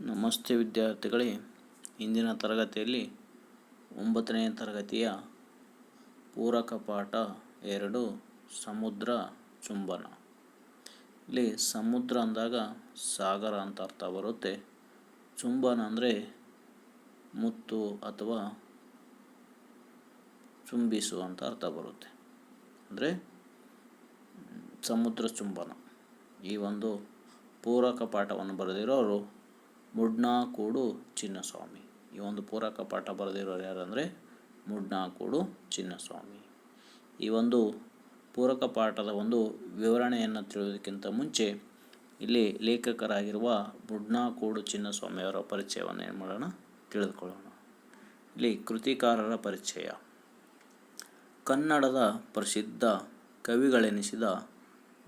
ನಮಸ್ತೆ ವಿದ್ಯಾರ್ಥಿಗಳೇ. ಇಂದಿನ ತರಗತಿಯಲ್ಲಿ ಒಂಬತ್ತನೇ ತರಗತಿಯ ಪೂರಕ ಪಾಠ ಎರಡು, ಸಮುದ್ರ ಚುಂಬನ. ಇಲ್ಲಿ ಸಮುದ್ರ ಅಂದಾಗ ಸಾಗರ ಅಂತ ಅರ್ಥ ಬರುತ್ತೆ. ಚುಂಬನ ಅಂದರೆ ಮುತ್ತು ಅಥವಾ ಚುಂಬಿಸು ಅಂತ ಅರ್ಥ ಬರುತ್ತೆ. ಅಂದರೆ ಸಮುದ್ರ ಚುಂಬನ. ಈ ಒಂದು ಪೂರಕ ಪಾಠವನ್ನು ಬರೆದಿರೋರು ಮುಡ್ನಾಕೂಡು ಚಿನ್ನಸ್ವಾಮಿ. ಈ ಒಂದು ಪೂರಕ ಪಾಠ ಬರೆದಿರೋರು ಯಾರಂದರೆ ಮುಡ್ನಾಕೂಡು ಚಿನ್ನಸ್ವಾಮಿ. ಈ ಒಂದು ಪೂರಕ ಪಾಠದ ಒಂದು ವಿವರಣೆಯನ್ನು ತಿಳಿಯೋದಕ್ಕಿಂತ ಮುಂಚೆ ಇಲ್ಲಿ ಲೇಖಕರಾಗಿರುವ ಮುಡ್ನಾಕೂಡು ಚಿನ್ನಸ್ವಾಮಿಯವರ ಪರಿಚಯವನ್ನು ಏನು ಮಾಡೋಣ? ತಿಳಿದುಕೊಳ್ಳೋಣ. ಇಲ್ಲಿ ಕೃತಿಕಾರರ ಪರಿಚಯ. ಕನ್ನಡದ ಪ್ರಸಿದ್ಧ ಕವಿಗಳೆನಿಸಿದ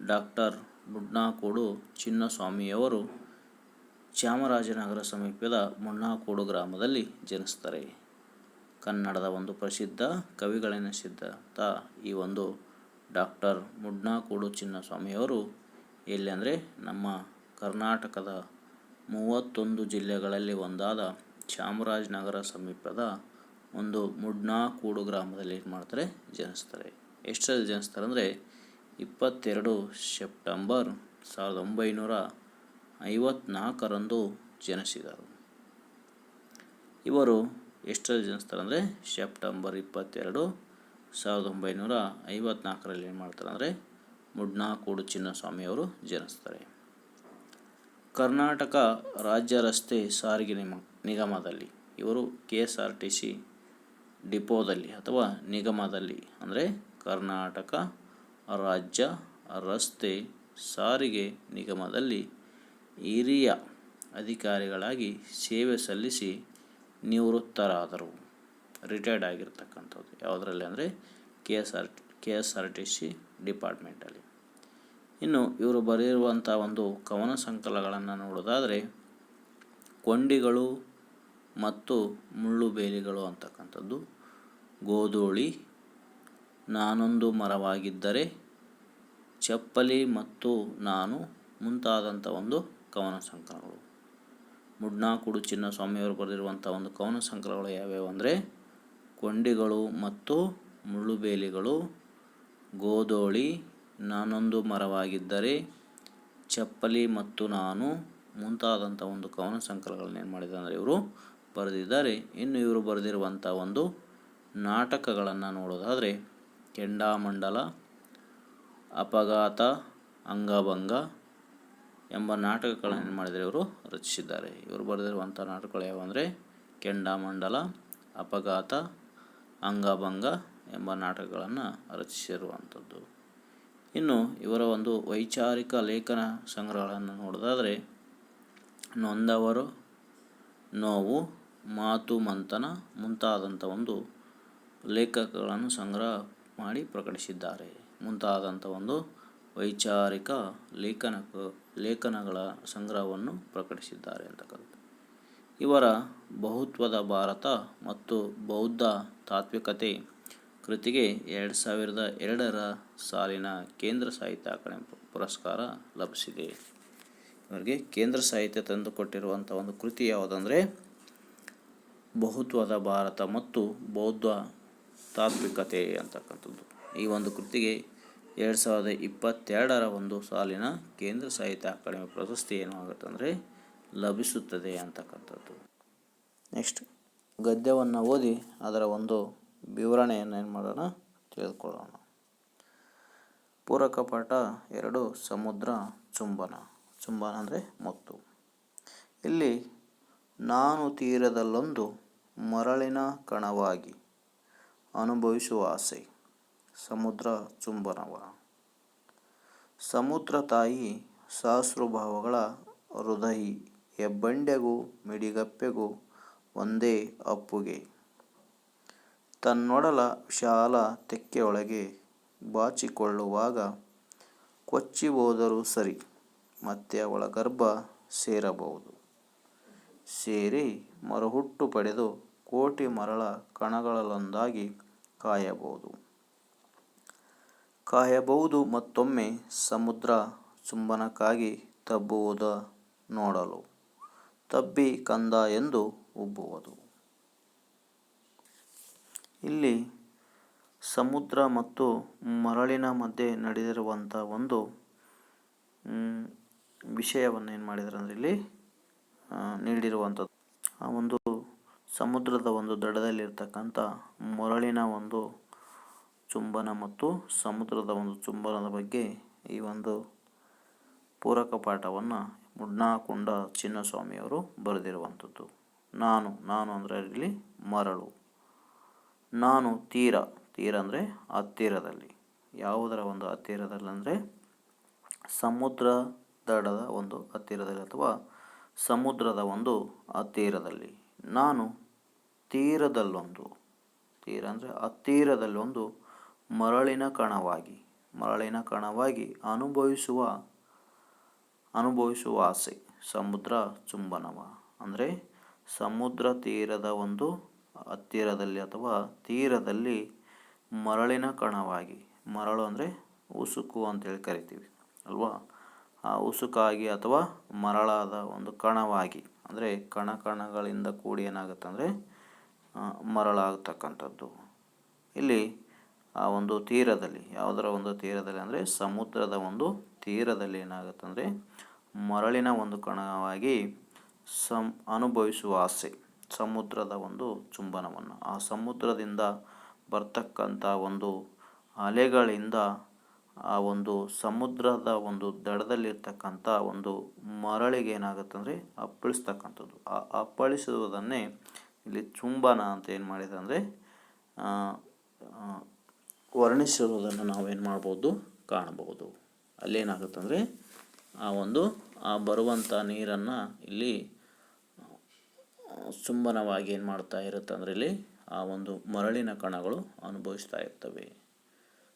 ಡಾಕ್ಟರ್ ಮುಡ್ನಾಕೂಡು ಚಿನ್ನಸ್ವಾಮಿಯವರು ಚಾಮರಾಜನಗರ ಸಮೀಪದ ಮುಣ್ಣಾಕೋಡು ಗ್ರಾಮದಲ್ಲಿ ಜನಿಸ್ತಾರೆ ಕನ್ನಡದ ಒಂದು ಪ್ರಸಿದ್ಧ ಕವಿಗಳೆನಿಸಿದ್ದಂಥ ಈ ಒಂದು ಡಾಕ್ಟರ್ ಮುಡ್ನಾಕೋಡು ಚಿನ್ನಸ್ವಾಮಿಯವರು ಎಲ್ಲಿ ಅಂದರೆ ನಮ್ಮ ಕರ್ನಾಟಕದ ಮೂವತ್ತೊಂದು ಜಿಲ್ಲೆಗಳಲ್ಲಿ ಒಂದಾದ ಚಾಮರಾಜನಗರ ಸಮೀಪದ ಒಂದು ಮುಡ್ನಾಕೂಡು ಗ್ರಾಮದಲ್ಲಿ ಏನು ಮಾಡ್ತಾರೆ? ಜನಿಸ್ತಾರೆ. ಎಷ್ಟರಲ್ಲಿ ಜನಿಸ್ತಾರೆ ಅಂದರೆ ಇಪ್ಪತ್ತೆರಡು ಸೆಪ್ಟೆಂಬರ್ ಸಾವಿರದ ಒಂಬೈನೂರ ಐವತ್ನಾಲ್ಕರಂದು ಜನಿಸಿದರು. ಇವರು ಎಷ್ಟರಲ್ಲಿ ಜನಿಸ್ತಾರೆ ಅಂದರೆ ಸೆಪ್ಟೆಂಬರ್ ಇಪ್ಪತ್ತೆರಡು ಸಾವಿರದ ಒಂಬೈನೂರ ಐವತ್ನಾಲ್ಕರಲ್ಲಿ ಏನು ಮಾಡ್ತಾರೆ ಅಂದರೆ ಮುಡ್ನಾಕೂಡು ಚಿನ್ನಸ್ವಾಮಿಯವರು ಜನಿಸ್ತಾರೆ. ಕರ್ನಾಟಕ ರಾಜ್ಯ ರಸ್ತೆ ಸಾರಿಗೆ ನಿಮ, ನಿಗಮದಲ್ಲಿ, ಇವರು K S R T C ಡಿಪೋದಲ್ಲಿ ಅಥವಾ ನಿಗಮದಲ್ಲಿ ಅಂದರೆ ಕರ್ನಾಟಕ ರಾಜ್ಯ ರಸ್ತೆ ಸಾರಿಗೆ ನಿಗಮದಲ್ಲಿ ಹಿರಿಯ ಅಧಿಕಾರಿಗಳಾಗಿ ಸೇವೆ ಸಲ್ಲಿಸಿ ನಿವೃತ್ತರಾದರು. ರಿಟೈರ್ಡ್ ಆಗಿರ್ತಕ್ಕಂಥದ್ದು. ಯಾವುದರಲ್ಲಿ ಅಂದರೆ K S R K S R T C ಡಿಪಾರ್ಟ್ಮೆಂಟಲ್ಲಿ. ಇನ್ನು ಇವರು ಬರೆಯಿರುವಂಥ ಒಂದು ಕವನ ಸಂಕಲಗಳನ್ನು ನೋಡೋದಾದರೆ ಕೊಂಡಿಗಳು ಮತ್ತು ಮುಳ್ಳುಬೇಲಿಗಳು ಅಂತಕ್ಕಂಥದ್ದು. ಗೋಧೂಳಿ, ನಾನೊಂದು ಮರವಾಗಿದ್ದರೆ, ಚಪ್ಪಲಿ ಮತ್ತು ನಾನು ಮುಂತಾದಂಥ ಒಂದು ಕವನ ಸಂಕಲನಗಳು. ಮುಡ್ನಾಕುಡು ಚಿನ್ನಸ್ವಾಮಿಯವರು ಬರೆದಿರುವಂಥ ಒಂದು ಕವನ ಸಂಕಲನಗಳು ಯಾವ್ಯಾವು ಅಂದರೆ ಕೊಂಡಿಗಳು ಮತ್ತು ಮುಳ್ಳುಬೇಲಿಗಳು, ಗೋದೋಳಿ, ನಾನೊಂದು ಮರವಾಗಿದ್ದರೆ ಚಪ್ಪಲಿ ಮತ್ತು ನಾನು ಮುಂತಾದಂಥ ಒಂದು ಕವನ ಸಂಕಲನಗಳನ್ನು ಏನು ಮಾಡಿದ್ದಾರೆ ಅಂದರೆ ಇವರು ಬರೆದಿದ್ದಾರೆ. ಇನ್ನು ಇವರು ಬರೆದಿರುವಂಥ ಒಂದು ನಾಟಕಗಳನ್ನು ನೋಡೋದಾದರೆ ಕೆಂಡಾಮಂಡಲ, ಅಪಘಾತ, ಅಂಗಭಂಗ ಎಂಬ ನಾಟಕಗಳನ್ನು ಏನು ಮಾಡಿದರೆ ಇವರು? ರಚಿಸಿದ್ದಾರೆ. ಇವರು ಬರೆದಿರುವಂಥ ನಾಟಕಗಳು ಯಾವ ಅಂದರೆ ಕೆಂಡಾಮಂಡಲ, ಅಪಘಾತ, ಅಂಗಭಂಗ ಎಂಬ ನಾಟಕಗಳನ್ನು ರಚಿಸಿರುವಂಥದ್ದು. ಇನ್ನು ಇವರ ಒಂದು ವೈಚಾರಿಕ ಲೇಖನ ಸಂಗ್ರಹಗಳನ್ನು ನೋಡೋದಾದರೆ, ನೊಂದವರು ನೋವು, ಮಾತು ಮಂಥನ ಮುಂತಾದಂಥ ಒಂದು ಲೇಖಕಗಳನ್ನು ಸಂಗ್ರಹ ಮಾಡಿ ಪ್ರಕಟಿಸಿದ್ದಾರೆ. ಮುಂತಾದಂಥ ಒಂದು ವೈಚಾರಿಕ ಲೇಖನ ಲೇಖನಗಳ ಸಂಗ್ರಹವನ್ನು ಪ್ರಕಟಿಸಿದ್ದಾರೆ ಅಂತಕ್ಕಂಥದ್ದು. ಇವರ ಬಹುತ್ವದ ಭಾರತ ಮತ್ತು ಬೌದ್ಧ ತಾತ್ವಿಕತೆ ಕೃತಿಗೆ ಎರಡು ಸಾವಿರದ ಎರಡರ ಸಾಲಿನ ಕೇಂದ್ರ ಸಾಹಿತ್ಯ ಅಕಾಡೆಮಿ ಪುರಸ್ಕಾರ ಲಭಿಸಿದೆ. ಇವರಿಗೆ ಕೇಂದ್ರ ಸಾಹಿತ್ಯ ತಂದುಕೊಟ್ಟಿರುವಂಥ ಒಂದು ಕೃತಿ ಯಾವುದಂದರೆ, ಬಹುತ್ವದ ಭಾರತ ಮತ್ತು ಬೌದ್ಧ ತಾತ್ವಿಕತೆ ಅಂತಕ್ಕಂಥದ್ದು. ಈ ಒಂದು ಕೃತಿಗೆ ಎರಡು ಸಾವಿರದ ಇಪ್ಪತ್ತೆರಡರ ಒಂದು ಸಾಲಿನ ಕೇಂದ್ರ ಸಾಹಿತ್ಯ ಅಕಾಡೆಮಿ ಪ್ರಶಸ್ತಿ ಏನು ಆಗುತ್ತೆ ಅಂದರೆ ಲಭಿಸುತ್ತದೆ ಅಂತಕ್ಕಂಥದ್ದು. ನೆಕ್ಸ್ಟ್ ಗದ್ಯವನ್ನು ಓದಿ ಅದರ ಒಂದು ವಿವರಣೆಯನ್ನು ಏನು ಮಾಡೋಣ? ತಿಳಿದುಕೊಳ್ಳೋಣ. ಪೂರಕ ಪಾಠ ಎರಡು, ಸಮುದ್ರ, ಚುಂಬನ. ಚುಂಬನ ಅಂದರೆ ಮುತ್ತು. ಇಲ್ಲಿ, ನಾನು ತೀರದಲ್ಲೊಂದು ಮರಳಿನ ಕಣವಾಗಿ ಅನುಭವಿಸುವ ಆಸೆ. ಸಮುದ್ರ ಚುಂಬನವ. ಸಮುದ್ರ ತಾಯಿ ಸಹಸ್ರಭಾವಗಳ ಹೃದಯಿ ಹೆಬ್ಬಂಡೆಗೂ ಮಿಡಿಗಪ್ಪೆಗೂ ಒಂದೇ ಅಪ್ಪುಗೆ. ತನ್ನೊಡಲ ವಿಶಾಲ ತೆಕ್ಕೆಯೊಳಗೆ ಬಾಚಿಕೊಳ್ಳುವಾಗ ಕೊಚ್ಚಿ ಹೋದರೂ ಸರಿ, ಮತ್ತೆ ಅವಳ ಗರ್ಭ ಸೇರಬಹುದು. ಸೇರಿ ಮರುಹುಟ್ಟು ಪಡೆದು ಕೋಟಿ ಮರಳ ಕಣಗಳಲ್ಲೊಂದಾಗಿ ಕಾಯಬಹುದು. ಕಾಯಬಹುದು ಮತ್ತೊಮ್ಮೆ ಸಮುದ್ರ ಚುಂಬನಕ್ಕಾಗಿ ತಬ್ಬುವುದ ನೋಡಲು. ತಬ್ಬಿ ಕಂದ ಎಂದು ಉಬ್ಬುವುದು. ಇಲ್ಲಿ ಸಮುದ್ರ ಮತ್ತು ಮರಳಿನ ಮಧ್ಯೆ ನಡೆದಿರುವಂಥ ಒಂದು ವಿಷಯವನ್ನು ಏನು ಮಾಡಿದ್ದಾರೆ ಅಂದರೆ ಇಲ್ಲಿ ನೀಡಿರುವಂಥದ್ದು. ಆ ಒಂದು ಸಮುದ್ರದ ಒಂದು ದಡದಲ್ಲಿರ್ತಕ್ಕಂಥ ಮರಳಿನ ಒಂದು ಚುಂಬನ ಮತ್ತು ಸಮುದ್ರದ ಒಂದು ಚುಂಬನದ ಬಗ್ಗೆ ಈ ಒಂದು ಪೂರಕ ಪಾಠವನ್ನು ಮುಡ್ನಾಕೊಂಡ ಚಿನ್ನಸ್ವಾಮಿಯವರು ಬರೆದಿರುವಂಥದ್ದು. ನಾನು ನಾನು ಅಂದರೆ ಇಲ್ಲಿ ಮರಳು. ನಾನು ತೀರ ತೀರ ಅಂದರೆ ಹತ್ತಿರದಲ್ಲಿ. ಯಾವುದರ ಒಂದು ಹತ್ತಿರದಲ್ಲಿ ಅಂದರೆ ಸಮುದ್ರ ದಡದ ಒಂದು ಹತ್ತಿರದಲ್ಲಿ ಅಥವಾ ಸಮುದ್ರದ ಒಂದು ಹತ್ತಿರದಲ್ಲಿ. ನಾನು ತೀರದಲ್ಲೊಂದು. ತೀರ ಅಂದರೆ ಹತ್ತಿರದಲ್ಲೊಂದು ಮರಳಿನ ಕಣವಾಗಿ ಮರಳಿನ ಕಣವಾಗಿ ಅನುಭವಿಸುವ ಅನುಭವಿಸುವ ಆಸೆ, ಸಮುದ್ರ ಚುಂಬನವ. ಅಂದರೆ ಸಮುದ್ರ ತೀರದ ಒಂದು ಹತ್ತಿರದಲ್ಲಿ ಅಥವಾ ತೀರದಲ್ಲಿ ಮರಳಿನ ಕಣವಾಗಿ, ಮರಳು ಅಂದರೆ ಉಸುಕು ಅಂತೇಳಿ ಕರಿತೀವಿ, ಅಲ್ವಾ? ಆ ಉಸುಕಾಗಿ ಅಥವಾ ಮರಳಾದ ಒಂದು ಕಣವಾಗಿ, ಅಂದರೆ ಕಣ ಕಣಗಳಿಂದ ಕೂಡಿ ಏನಾಗುತ್ತೆ ಅಂದರೆ ಮರಳಾಗತಕ್ಕಂಥದ್ದು. ಇಲ್ಲಿ ಆ ಒಂದು ತೀರದಲ್ಲಿ, ಯಾವುದರ ಒಂದು ತೀರದಲ್ಲಿ ಅಂದರೆ ಸಮುದ್ರದ ಒಂದು ತೀರದಲ್ಲಿ ಏನಾಗುತ್ತೆ ಅಂದರೆ ಮರಳಿನ ಒಂದು ಕಣವಾಗಿ ಸಂ, ಅನುಭವಿಸುವ ಆಸೆ, ಸಮುದ್ರದ ಒಂದು ಚುಂಬನವನ್ನು. ಆ ಸಮುದ್ರದಿಂದ ಬರ್ತಕ್ಕಂಥ ಒಂದು ಅಲೆಗಳಿಂದ ಆ ಒಂದು ಸಮುದ್ರದ ಒಂದು ದಡದಲ್ಲಿರ್ತಕ್ಕಂಥ ಒಂದು ಮರಳಿಗೆ ಏನಾಗುತ್ತೆ ಅಂದರೆ ಅಪ್ಪಳಿಸ್ತಕ್ಕಂಥದ್ದು. ಆ ಅಪ್ಪಳಿಸುವುದನ್ನೇ ಇಲ್ಲಿ ಚುಂಬನ ಅಂತ ಏನು ಮಾಡಿದೆ ಅಂದರೆ ವರ್ಣಿಸಿರುವುದನ್ನು ನಾವೇನು ಮಾಡ್ಬೋದು ಕಾಣಬಹುದು. ಅಲ್ಲೇನಾಗುತ್ತಂದರೆ ಆ ಒಂದು, ಆ ಬರುವಂಥ ನೀರನ್ನು ಇಲ್ಲಿ ಸುಂಬನವಾಗಿ ಏನು ಮಾಡ್ತಾ ಇರುತ್ತೆ ಅಂದರೆ ಇಲ್ಲಿ ಆ ಒಂದು ಮರಳಿನ ಕಣಗಳು ಅನುಭವಿಸ್ತಾ ಇರ್ತವೆ.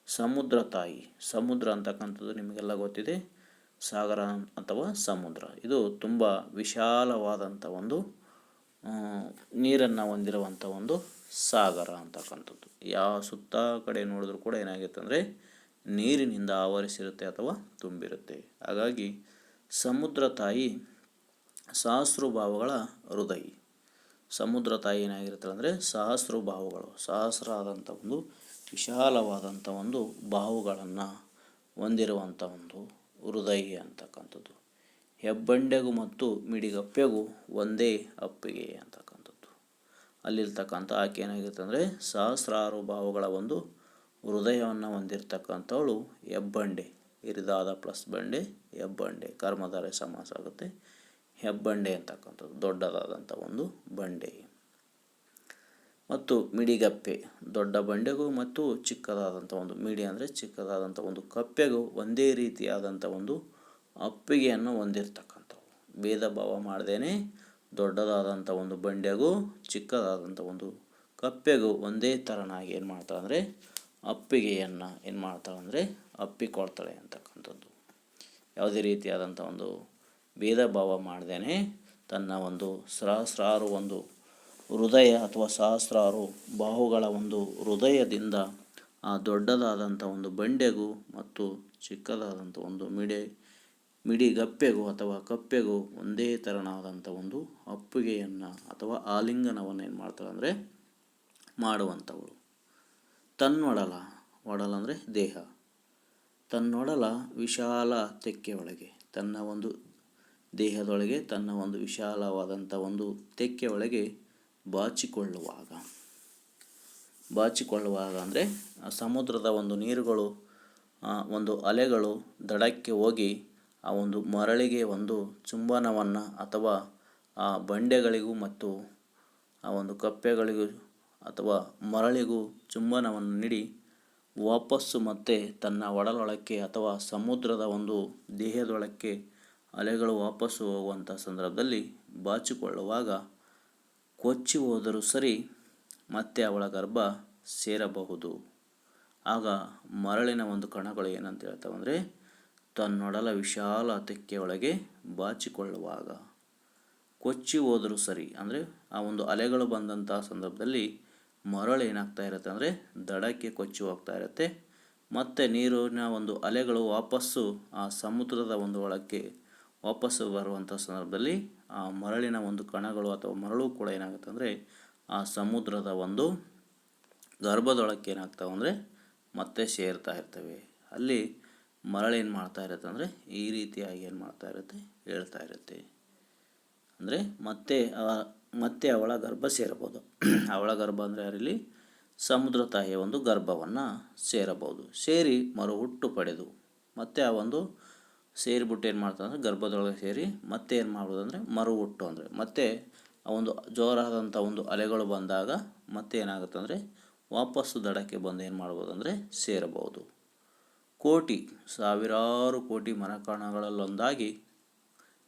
ಸಮುದ್ರ ತಾಯಿ, ಸಮುದ್ರ ಅಂತಕ್ಕಂಥದ್ದು ನಿಮಗೆಲ್ಲ ಗೊತ್ತಿದೆ, ಸಾಗರ ಅಥವಾ ಸಮುದ್ರ. ಇದು ತುಂಬ ವಿಶಾಲವಾದಂಥ ಒಂದು ನೀರನ್ನು ಹೊಂದಿರುವಂಥ ಒಂದು ಸಾಗರ ಅಂತಕ್ಕಂಥದ್ದು ಯಾವ ಸುತ್ತ ಕಡೆ ನೋಡಿದ್ರೂ ಕೂಡ ಏನಾಗುತ್ತೆ ಅಂದರೆ ನೀರಿನಿಂದ ಆವರಿಸಿರುತ್ತೆ ಅಥವಾ ತುಂಬಿರುತ್ತೆ. ಹಾಗಾಗಿ ಸಮುದ್ರ ತಾಯಿ ಸಹಸ್ರಭಾವಗಳ ಹೃದಯ. ಸಮುದ್ರ ತಾಯಿ ಏನಾಗಿರುತ್ತೆ ಅಂದರೆ ಸಹಸ್ರ ಭಾವಗಳು ಸಹಸ್ರ ಆದಂಥ ಒಂದು ವಿಶಾಲವಾದಂಥ ಒಂದು ಬಾವುಗಳನ್ನು ಹೊಂದಿರುವಂಥ ಒಂದು ಹೃದಯ ಅಂತಕ್ಕಂಥದ್ದು ಹೆಬ್ಬಂಡೆಗೂ ಮತ್ತು ಮಿಡಿಗಪ್ಪೆಗೂ ಒಂದೇ ಅಪ್ಪಿಗೆ ಅಂತಕ್ಕಂಥದ್ದು. ಅಲ್ಲಿರ್ತಕ್ಕಂಥ ಆಕೆ ಏನಾಗಿರುತ್ತೆ ಅಂದರೆ ಸಹಸ್ರಾರು ಭಾವಗಳ ಒಂದು ಹೃದಯವನ್ನು ಹೊಂದಿರತಕ್ಕಂಥವಳು ಹೆಬ್ಬಂಡೆ. ಇರಿದಾದ ಪ್ಲಸ್ ಬಂಡೆ, ಹೆಬ್ಬಂಡೆ. ಕರ್ಮಧಾರೆ ಸಮಾಸ ಆಗುತ್ತೆ ಹೆಬ್ಬಂಡೆ ಅಂತಕ್ಕಂಥದ್ದು, ದೊಡ್ಡದಾದಂಥ ಒಂದು ಬಂಡೆ. ಮತ್ತು ಮಿಡಿಗಪ್ಪೆ, ದೊಡ್ಡ ಬಂಡೆಗೂ ಮತ್ತು ಚಿಕ್ಕದಾದಂಥ ಒಂದು, ಮಿಡಿ ಅಂದರೆ ಚಿಕ್ಕದಾದಂಥ ಒಂದು ಕಪ್ಪೆಗೂ ಒಂದೇ ರೀತಿಯಾದಂಥ ಒಂದು ಅಪ್ಪಿಗೆಯನ್ನು ಹೊಂದಿರತಕ್ಕಂಥವು. ಭೇದ ಭಾವ ಮಾಡ್ದೇನೆ ದೊಡ್ಡದಾದಂಥ ಒಂದು ಬಂಡೆಗೂ ಚಿಕ್ಕದಾದಂಥ ಒಂದು ಕಪ್ಪೆಗೂ ಒಂದೇ ಥರನಾಗಿ ಏನು ಮಾಡ್ತಾಳೆ ಅಂದರೆ ಅಪ್ಪಿಗೆಯನ್ನು ಏನು ಮಾಡ್ತಾಳೆ ಅಂದರೆ ಅಪ್ಪಿಕೊಳ್ತಾಳೆ ಅಂತಕ್ಕಂಥದ್ದು. ಯಾವುದೇ ರೀತಿಯಾದಂಥ ಒಂದು ಭೇದ ಭಾವ ಮಾಡ್ದೇನೆ ತನ್ನ ಒಂದು ಸಹಸ್ರಾರು ಒಂದು ಹೃದಯ ಅಥವಾ ಸಹಸ್ರಾರು ಬಾಹುಗಳ ಒಂದು ಹೃದಯದಿಂದ ಆ ದೊಡ್ಡದಾದಂಥ ಒಂದು ಬಂಡೆಗೂ ಮತ್ತು ಚಿಕ್ಕದಾದಂಥ ಒಂದು ಮಿಡೆ ಮಿಡಿಗಪ್ಪೆಗೂ ಅಥವಾ ಕಪ್ಪೆಗೋ ಒಂದೇ ಥರನಾದಂಥ ಒಂದು ಅಪ್ಪುಗೆಯನ್ನು ಅಥವಾ ಆಲಿಂಗನವನ್ನು ಏನು ಮಾಡ್ತಾಳೆ ಅಂದರೆ ಮಾಡುವಂಥವಳು ತನ್ನೊಡಲ, ಒಡಲ ಅಂದರೆ ದೇಹ. ತನ್ನೊಡಲ ವಿಶಾಲ ತೆಕ್ಕೆ ಒಳಗೆ, ತನ್ನ ಒಂದು ದೇಹದೊಳಗೆ, ತನ್ನ ಒಂದು ವಿಶಾಲವಾದಂಥ ಒಂದು ತೆಕ್ಕೆ ಒಳಗೆ ಬಾಚಿಕೊಳ್ಳುವಾಗ. ಬಾಚಿಕೊಳ್ಳುವಾಗ ಅಂದರೆ ಸಮುದ್ರದ ಒಂದು ನೀರುಗಳು ಒಂದು ಅಲೆಗಳು ದಡಕ್ಕೆ ಹೋಗಿ ಆ ಒಂದು ಮರಳಿಗೆ ಒಂದು ಚುಂಬನವನ್ನು ಅಥವಾ ಆ ಬಂಡೆಗಳಿಗೂ ಮತ್ತು ಆ ಒಂದು ಕಪ್ಪೆಗಳಿಗೂ ಅಥವಾ ಮರಳಿಗೂ ಚುಂಬನವನ್ನು ನೀಡಿ ವಾಪಸ್ಸು ಮತ್ತೆ ತನ್ನ ಒಡಲೊಳಕ್ಕೆ ಅಥವಾ ಸಮುದ್ರದ ಒಂದು ದೇಹದೊಳಕ್ಕೆ ಅಲೆಗಳು ವಾಪಸ್ಸು ಹೋಗುವಂಥ ಸಂದರ್ಭದಲ್ಲಿ ಬಾಚಿಕೊಳ್ಳುವಾಗ ಕೊಚ್ಚಿ ಹೋದರೂ ಸರಿ ಮತ್ತೆ ಅವಳ ಗರ್ಭ ಸೇರಬಹುದು. ಆಗ ಮರಳಿನ ಒಂದು ಕಣಗಳು ಏನಂತ ಹೇಳ್ತಾವೆ ಅಂದರೆ ತನ್ನೊಡಲ ವಿಶಾಲ ತೆಕ್ಕೆಯೊಳಗೆ ಬಾಚಿಕೊಳ್ಳುವಾಗ ಕೊಚ್ಚಿ ಹೋದರೂ ಸರಿ. ಅಂದರೆ ಆ ಒಂದು ಅಲೆಗಳು ಬಂದಂಥ ಸಂದರ್ಭದಲ್ಲಿ ಮರಳು ಏನಾಗ್ತಾ ಇರುತ್ತೆ ಅಂದರೆ ದಡಕ್ಕೆ ಕೊಚ್ಚಿ ಹೋಗ್ತಾ ಇರುತ್ತೆ. ಮತ್ತು ನೀರಿನ ಒಂದು ಅಲೆಗಳು ವಾಪಸ್ಸು ಆ ಸಮುದ್ರದ ಒಂದು ಒಳಕ್ಕೆ ವಾಪಸ್ಸು ಬರುವಂಥ ಸಂದರ್ಭದಲ್ಲಿ ಆ ಮರಳಿನ ಒಂದು ಕಣಗಳು ಅಥವಾ ಮರಳು ಕೂಡ ಏನಾಗುತ್ತೆ ಅಂದರೆ ಆ ಸಮುದ್ರದ ಒಂದು ಗರ್ಭದೊಳಕ್ಕೆ ಏನಾಗ್ತಾವೆ ಅಂದರೆ ಮತ್ತೆ ಸೇರ್ತಾ ಇರ್ತವೆ. ಅಲ್ಲಿ ಮರಳೇನು ಮಾಡ್ತಾ ಇರುತ್ತೆ ಅಂದರೆ ಈ ರೀತಿಯಾಗಿ ಏನು ಮಾಡ್ತಾ ಇರುತ್ತೆ ಹೇಳ್ತಾ ಇರುತ್ತೆ. ಅಂದರೆ ಮತ್ತೆ ಮತ್ತೆ ಅವಳ ಗರ್ಭ ಸೇರಬಹುದು. ಅವಳ ಗರ್ಭ ಅಂದರೆ ಯಾರಿಲ್ಲಿ? ಸಮುದ್ರ ತಾಯಿಯ ಒಂದು ಗರ್ಭವನ್ನು ಸೇರಬಹುದು. ಸೇರಿ ಮರು ಹುಟ್ಟು ಪಡೆದು, ಮತ್ತೆ ಆ ಒಂದು ಸೇರಿಬಿಟ್ಟು ಏನು ಮಾಡ್ತಾ ಅಂದರೆ ಗರ್ಭದೊಳಗೆ ಸೇರಿ ಮತ್ತೆ ಏನು ಮಾಡ್ಬೋದು ಅಂದರೆ ಮರು ಹುಟ್ಟು ಅಂದರೆ, ಮತ್ತೆ ಆ ಒಂದು ಜೋರಾದಂಥ ಒಂದು ಅಲೆಗಳು ಬಂದಾಗ ಮತ್ತೆ ಏನಾಗುತ್ತೆ ಅಂದರೆ ವಾಪಸ್ಸು ದಡಕ್ಕೆ ಬಂದು ಏನು ಮಾಡ್ಬೋದು ಅಂದರೆ ಸೇರಬಹುದು. ಕೋಟಿ, ಸಾವಿರಾರು ಕೋಟಿ ಮರಕಣಗಳಲ್ಲೊಂದಾಗಿ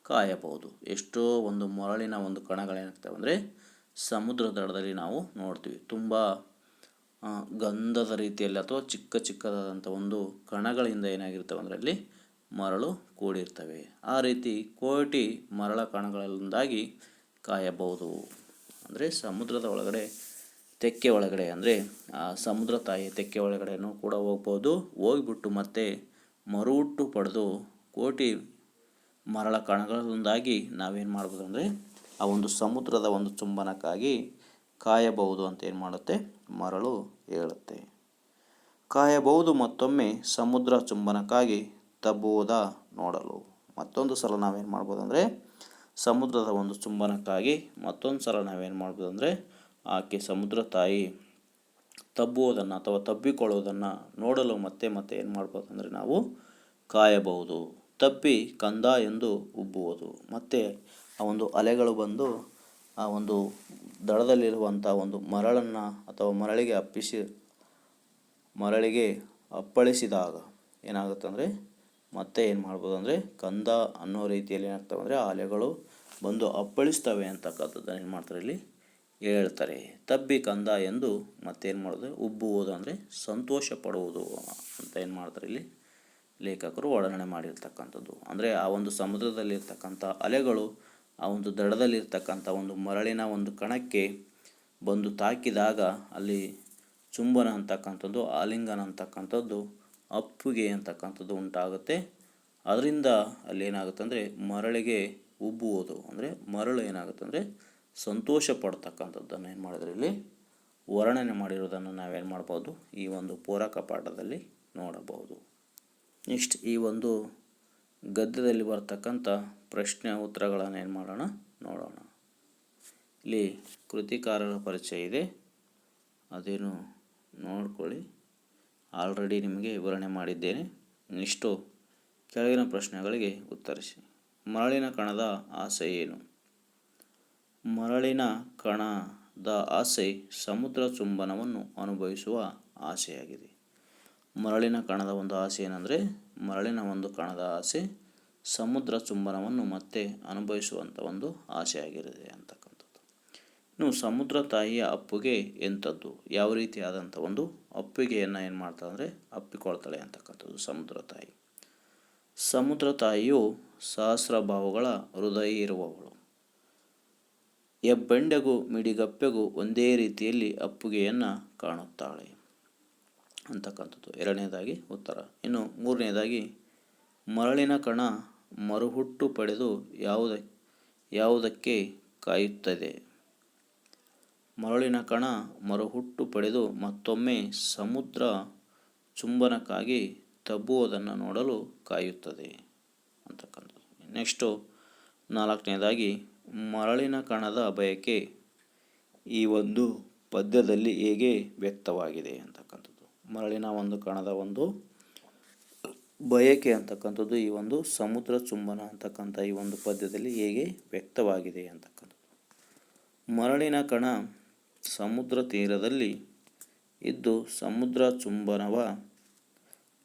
ಕಾಯಬಹುದು. ಎಷ್ಟೋ ಒಂದು ಮರಳಿನ ಒಂದು ಕಣಗಳೇನಾಗ್ತವೆ ಅಂದರೆ ಸಮುದ್ರ ದಡದಲ್ಲಿ ನಾವು ನೋಡ್ತೀವಿ. ತುಂಬ ಗಂಧದ ರೀತಿಯಲ್ಲಿ ಅಥವಾ ಚಿಕ್ಕ ಚಿಕ್ಕದಾದಂಥ ಒಂದು ಕಣಗಳಿಂದ ಏನಾಗಿರ್ತವೆ ಅಂದರೆ ಅಲ್ಲಿ ಮರಳು ಕೂಡಿರ್ತವೆ. ಆ ರೀತಿ ಕೋಟಿ ಮರಳ ಕಣಗಳಲ್ಲೊಂದಾಗಿ ಕಾಯಬಹುದು. ಅಂದರೆ ಸಮುದ್ರದ ಒಳಗಡೆ ತೆಕ್ಕೆ ಒಳಗಡೆ ಅಂದರೆ, ಆ ಸಮುದ್ರ ತಾಯಿ ತೆಕ್ಕೆ ಒಳಗಡೆನೂ ಕೂಡ ಹೋಗ್ಬೋದು. ಹೋಗ್ಬಿಟ್ಟು ಮತ್ತೆ ಮರುಹುಟ್ಟು ಪಡೆದು ಕೋಟಿ ಮರಳ ಕಣಗಳೊಂದಾಗಿ ನಾವೇನು ಮಾಡ್ಬೋದು ಅಂದರೆ ಆ ಒಂದು ಸಮುದ್ರದ ಒಂದು ಚುಂಬನಕ್ಕಾಗಿ ಕಾಯಬಹುದು ಅಂತ ಏನು ಮಾಡುತ್ತೆ? ಮರಳು ಹೇಳುತ್ತೆ. ಕಾಯಬಹುದು ಮತ್ತೊಮ್ಮೆ ಸಮುದ್ರ ಚುಂಬನಕ್ಕಾಗಿ ತಬ್ಬುವುದ ನೋಡಲು. ಮತ್ತೊಂದು ಸಲ ನಾವೇನು ಮಾಡ್ಬೋದು ಅಂದರೆ ಸಮುದ್ರದ ಒಂದು ಚುಂಬನಕ್ಕಾಗಿ ಮತ್ತೊಂದು ಸಲ ನಾವೇನು ಮಾಡ್ಬೋದು ಅಂದರೆ ಆಕೆ ಸಮುದ್ರ ತಾಯಿ ತಬ್ಬುವುದನ್ನು ಅಥವಾ ತಬ್ಬಿಕೊಳ್ಳೋದನ್ನು ನೋಡಲು ಮತ್ತೆ ಮತ್ತೆ ಏನು ಮಾಡ್ಬೋದು ಅಂದರೆ ನಾವು ಕಾಯಬಹುದು. ತಬ್ಬಿ ಕಂದ ಎಂದು ಉಬ್ಬುವುದು. ಮತ್ತು ಆ ಒಂದು ಅಲೆಗಳು ಬಂದು ಆ ಒಂದು ದಡದಲ್ಲಿರುವಂಥ ಒಂದು ಮರಳನ್ನು ಅಥವಾ ಮರಳಿಗೆ ಅಪ್ಪಿಸಿ ಮರಳಿಗೆ ಅಪ್ಪಳಿಸಿದಾಗ ಏನಾಗುತ್ತೆ ಅಂದರೆ ಮತ್ತೆ ಏನು ಮಾಡ್ಬೋದು ಅಂದರೆ ಕಂದ ಅನ್ನೋ ರೀತಿಯಲ್ಲಿ ಏನಾಗ್ತವೆ ಅಂದರೆ ಆ ಅಲೆಗಳು ಬಂದು ಅಪ್ಪಳಿಸ್ತವೆ ಅಂತಕ್ಕಂಥದ್ದನ್ನು ಏನು ಮಾಡ್ತಾರೆ ಇಲ್ಲಿ ಹೇಳ್ತಾರೆ, ತಬ್ಬಿ ಕಂದ ಎಂದು ಮತ್ತೇನು ಮಾಡೋದು? ಉಬ್ಬುವುದು ಅಂದರೆ ಸಂತೋಷ ಪಡುವುದು. ಅಂತ ಏನು ಮಾಡ್ತಾರೆ ಇಲ್ಲಿ? ಲೇಖಕರು ವರ್ಣನೆ ಮಾಡಿರ್ತಕ್ಕಂಥದ್ದು. ಅಂದರೆ ಆ ಒಂದು ಸಮುದ್ರದಲ್ಲಿರ್ತಕ್ಕಂಥ ಅಲೆಗಳು, ಆ ಒಂದು ದಡದಲ್ಲಿರ್ತಕ್ಕಂಥ ಒಂದು ಮರಳಿನ ಒಂದು ಕಣಕ್ಕೆ ಬಂದು ತಾಕಿದಾಗ ಅಲ್ಲಿ ಚುಂಬನ ಅಂತಕ್ಕಂಥದ್ದು, ಆಲಿಂಗನ ಅಂತಕ್ಕಂಥದ್ದು, ಅಪ್ಪುಗೆ ಅಂತಕ್ಕಂಥದ್ದು ಉಂಟಾಗುತ್ತೆ. ಅದರಿಂದ ಅಲ್ಲಿ ಏನಾಗುತ್ತೆ ಅಂದರೆ ಮರಳಿಗೆ ಉಬ್ಬುವುದು ಅಂದರೆ ಮರಳು ಏನಾಗುತ್ತೆ ಅಂದರೆ ಸಂತೋಷ ಪಡ್ತಕ್ಕಂಥದ್ದನ್ನು ಏನು ಮಾಡಿದ್ರೆ ಇಲ್ಲಿ? ವರ್ಣನೆ ಮಾಡಿರೋದನ್ನು ನಾವೇನು ಮಾಡ್ಬೋದು? ಈ ಒಂದು ಪೂರಕ ಪಾಠದಲ್ಲಿ ನೋಡಬಹುದು. ನೆಕ್ಸ್ಟ್ ಈ ಒಂದು ಗದ್ಯದಲ್ಲಿ ಬರ್ತಕ್ಕಂಥ ಪ್ರಶ್ನೆ ಉತ್ತರಗಳನ್ನು ಏನು ಮಾಡೋಣ? ನೋಡೋಣ. ಇಲ್ಲಿ ಕೃತಿಕಾರರ ಪರಿಚಯ ಇದೆ. ಅದೇನು ನೋಡ್ಕೊಳ್ಳಿ. ಆಲ್ರೆಡಿ ನಿಮಗೆ ವಿವರಣೆ ಮಾಡಿದ್ದೇನೆ. ನೆಕ್ಸ್ಟು ಕೆಳಗಿನ ಪ್ರಶ್ನೆಗಳಿಗೆ ಉತ್ತರಿಸಿ. ಮರಳಿನ ಕಣದ ಆಸೆ ಏನು? ಮರಳಿನ ಕಣದ ಆಸೆ ಸಮುದ್ರ ಚುಂಬನವನ್ನು ಅನುಭವಿಸುವ ಆಸೆಯಾಗಿದೆ. ಮರಳಿನ ಕಣದ ಒಂದು ಆಸೆ ಏನಂದರೆ, ಮರಳಿನ ಒಂದು ಕಣದ ಆಸೆ ಸಮುದ್ರ ಚುಂಬನವನ್ನು ಮತ್ತೆ ಅನುಭವಿಸುವಂಥ ಒಂದು ಆಸೆಯಾಗಿರುತ್ತೆ ಅಂತಕ್ಕಂಥದ್ದು. ಇನ್ನು ಸಮುದ್ರ ತಾಯಿಯ ಅಪ್ಪುಗೆ ಎಂಥದ್ದು? ಯಾವ ರೀತಿಯಾದಂಥ ಒಂದು ಅಪ್ಪಿಗೆಯನ್ನು ಏನು ಮಾಡ್ತಾಳೆ ಅಂದರೆ, ಅಪ್ಪಿಕೊಳ್ತಾಳೆ ಅಂತಕ್ಕಂಥದ್ದು ಸಮುದ್ರ ತಾಯಿ. ಸಮುದ್ರ ತಾಯಿಯು ಸಹಸ್ರ ಭಾವಗಳ ಹೃದಯ ಇರುವವಳು. ಹೆಬ್ಬೆಂಡೆಗೂ ಮಿಡಿಗಪ್ಪೆಗೂ ಒಂದೇ ರೀತಿಯಲ್ಲಿ ಅಪ್ಪುಗೆಯನ್ನು ಕಾಣುತ್ತಾಳೆ. ಅಂತಕ್ಕಂಥದ್ದು ಎರಡನೇದಾಗಿ ಉತ್ತರ. ಇನ್ನು ಮೂರನೇದಾಗಿ, ಮರಳಿನ ಕಣ ಮರುಹುಟ್ಟು ಪಡೆದು ಯಾವುದ, ಯಾವುದಕ್ಕೆ ಕಾಯುತ್ತದೆ? ಮರಳಿನ ಕಣ ಮರುಹುಟ್ಟು ಪಡೆದು ಮತ್ತೊಮ್ಮೆ ಸಮುದ್ರ ಚುಂಬನಕ್ಕಾಗಿ ತಬ್ಬುವುದನ್ನು ನೋಡಲು ಕಾಯುತ್ತದೆ. ಅಂತಕ್ಕಂಥದ್ದು. ನೆಕ್ಸ್ಟು ನಾಲ್ಕನೇದಾಗಿ ಮರಳಿನ ಕಣದ ಬಯಕೆ ಈ ಒಂದು ಪದ್ಯದಲ್ಲಿ ಹೇಗೆ ವ್ಯಕ್ತವಾಗಿದೆ ಅಂತಕ್ಕಂಥದ್ದು. ಮರಳಿನ ಒಂದು ಕಣದ ಒಂದು ಬಯಕೆ ಅಂತಕ್ಕಂಥದ್ದು, ಈ ಒಂದು ಸಮುದ್ರ ಚುಂಬನ ಅಂತಕ್ಕಂಥ ಈ ಒಂದು ಪದ್ಯದಲ್ಲಿ ಹೇಗೆ ವ್ಯಕ್ತವಾಗಿದೆ ಅಂತಕ್ಕಂಥದ್ದು. ಮರಳಿನ ಕಣ ಸಮುದ್ರ ತೀರದಲ್ಲಿ ಇದ್ದು ಸಮುದ್ರ ಚುಂಬನವ,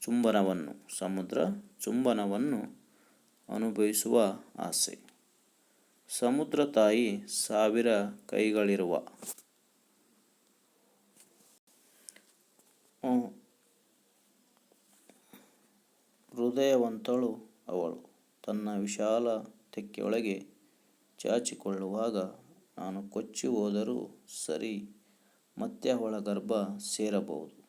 ಚುಂಬನವನ್ನು, ಸಮುದ್ರ ಚುಂಬನವನ್ನು ಅನುಭವಿಸುವ ಆಸೆ. ಸಮುದ್ರ ತಾಯಿ ಸಾವಿರ ಕೈಗಳಿರುವ. ಹೃದಯವಂತಳು ಅವಳು. ತನ್ನ ವಿಶಾಲ ತೆಕ್ಕೆಯೊಳಗೆ ಚಾಚಿಕೊಳ್ಳುವಾಗ ನಾನು ಕೊಚ್ಚಿ ಹೋದರೂ ಸರಿ ಮತ್ತೆ ಅವಳ ಗರ್ಭ ಸೇರಬಹುದು.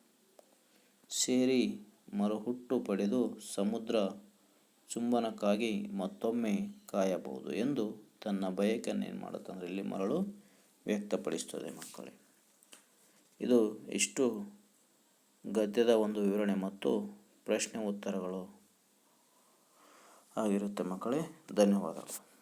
ಸೇರಿ ಮರುಹುಟ್ಟು ಪಡೆದು ಸಮುದ್ರ ಚುಂಬನಕ್ಕಾಗಿ ಮತ್ತೊಮ್ಮೆ ಕಾಯಬಹುದು ಎಂದು ತನ್ನ ಬಯಕೆಯನ್ನು ಏನು ಮಾಡುತ್ತೆ ಅಂದರೆ ಇಲ್ಲಿ ಮರಳು ವ್ಯಕ್ತಪಡಿಸ್ತದೆ ಮಕ್ಕಳೇ. ಇದು ಇಷ್ಟು ಗದ್ಯದ ಒಂದು ವಿವರಣೆ ಮತ್ತು ಪ್ರಶ್ನೆ ಉತ್ತರಗಳು ಆಗಿರುತ್ತೆ ಮಕ್ಕಳೇ. ಧನ್ಯವಾದಗಳು.